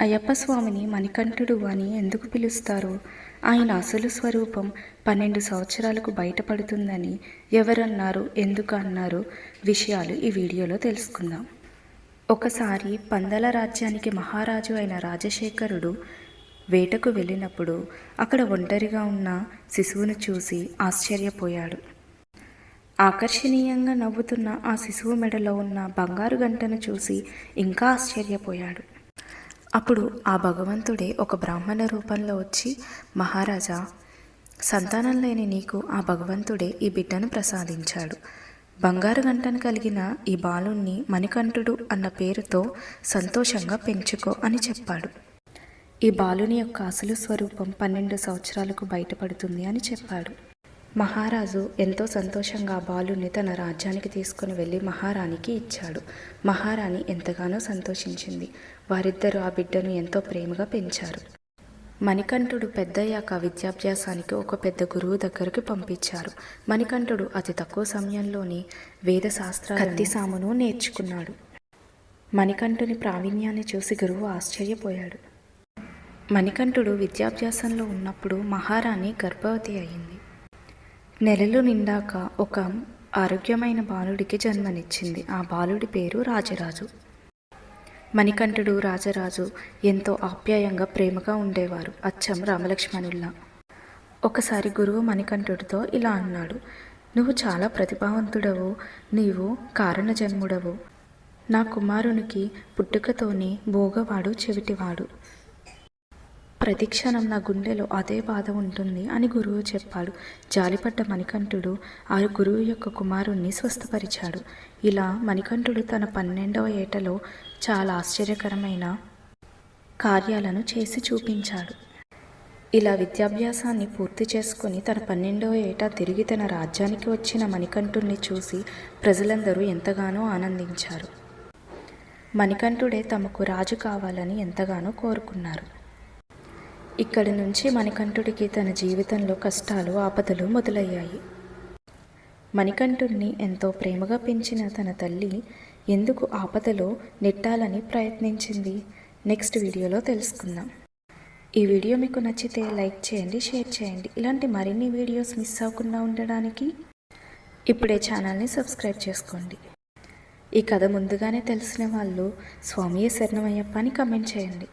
అయ్యప్ప స్వామిని మణికంఠుడు అని ఎందుకు పిలుస్తారు? ఆయన అసలు స్వరూపం పన్నెండు సంవత్సరాలకు బయటపడుతుందని ఎవరన్నారు? ఎందుకు అన్నారు? విషయాలు ఈ వీడియోలో తెలుసుకుందాం. ఒకసారి పందల రాజ్యానికి మహారాజు అయిన రాజశేఖరుడు వేటకు వెళ్ళినప్పుడు అక్కడ ఒంటరిగా ఉన్న శిశువును చూసి ఆశ్చర్యపోయాడు. ఆకర్షణీయంగా నవ్వుతున్న ఆ శిశువు మెడలో ఉన్న బంగారు గంటను చూసి ఇంకా ఆశ్చర్యపోయాడు. అప్పుడు ఆ భగవంతుడే ఒక బ్రాహ్మణ రూపంలో వచ్చి మహారాజా సంతానం లేని నీకు ఆ భగవంతుడే ఈ బిడ్డను ప్రసాదించాడు. బంగారు గంటను కలిగిన ఈ బాలుణ్ణి మణికంఠుడు అన్న పేరుతో సంతోషంగా పెంచుకో అని చెప్పాడు. ఈ బాలుని యొక్క అసలు స్వరూపం పన్నెండు సంవత్సరాలకు బయటపడుతుంది అని చెప్పాడు. మహారాజు ఎంతో సంతోషంగా బాలుని తన రాజ్యానికి తీసుకుని వెళ్ళి మహారాణికి ఇచ్చాడు. మహారాణి ఎంతగానో సంతోషించింది. వారిద్దరూ ఆ బిడ్డను ఎంతో ప్రేమగా పెంచారు. మణికంఠుడు పెద్దయ్యాక విద్యాభ్యాసానికి ఒక పెద్ద గురువు దగ్గరికి పంపించారు. మణికంఠుడు అతి తక్కువ సమయంలోనే వేద శాస్త్ర కత్తి సామును నేర్చుకున్నాడు. మణికంఠుని ప్రావీణ్యాన్ని చూసి గురువు ఆశ్చర్యపోయాడు. మణికంఠుడు విద్యాభ్యాసంలో ఉన్నప్పుడు మహారాణి గర్భవతి అయింది. నెలలు నిండాక ఒక ఆరోగ్యమైన బాలుడికి జన్మనిచ్చింది. ఆ బాలుడి పేరు రాజరాజు. మణికంఠుడు రాజరాజు ఎంతో ఆప్యాయంగా ప్రేమగా ఉండేవారు. అచ్చం రామలక్ష్మణుల్లా. ఒకసారి గురువు మణికంఠుడితో ఇలా అన్నాడు నువ్వు చాలా ప్రతిభావంతుడవు. నీవు కారణ జన్ముడవు నా కుమారునికి పుట్టుకతోనే భోగవాడు చెవిటివాడు. ప్రతిక్షణం నా గుండెలో అదే బాధ ఉంటుంది అని గురువు చెప్పాడు. జాలిపడ్డ మణికంఠుడు ఆ గురువు యొక్క కుమారుణ్ణి స్వస్థపరిచాడు. ఇలా మణికంఠుడు తన పన్నెండవ ఏటలో చాలా ఆశ్చర్యకరమైన కార్యాలను చేసి చూపించాడు. ఇలా విద్యాభ్యాసాన్ని పూర్తి చేసుకుని తన పన్నెండవ ఏటా తిరిగి తన రాజ్యానికి వచ్చిన మణికంఠుణ్ణి చూసి ప్రజలందరూ ఎంతగానో ఆనందించారు. మణికంఠుడే తమకు రాజు కావాలని ఎంతగానో కోరుకున్నారు. ఇక్కడి నుంచి మణికంఠుడికి తన జీవితంలో కష్టాలు ఆపదలు మొదలయ్యాయి. మణికంఠుడిని ఎంతో ప్రేమగా పెంచిన తన తల్లి ఎందుకు ఆపదలో నెట్టాలని ప్రయత్నించింది? నెక్స్ట్ వీడియోలో తెలుసుకుందాం. ఈ వీడియో మీకు నచ్చితే లైక్ చేయండి షేర్ చేయండి. ఇలాంటి మరిన్ని వీడియోస్ మిస్ అవ్వకుండా ఉండడానికి ఇప్పుడే ఛానల్ని సబ్స్క్రైబ్ చేసుకోండి. ఈ కథ ముందుగానే తెలిసిన వాళ్ళు స్వామియే శరణమయ్యప్ప అని కమెంట్ చేయండి.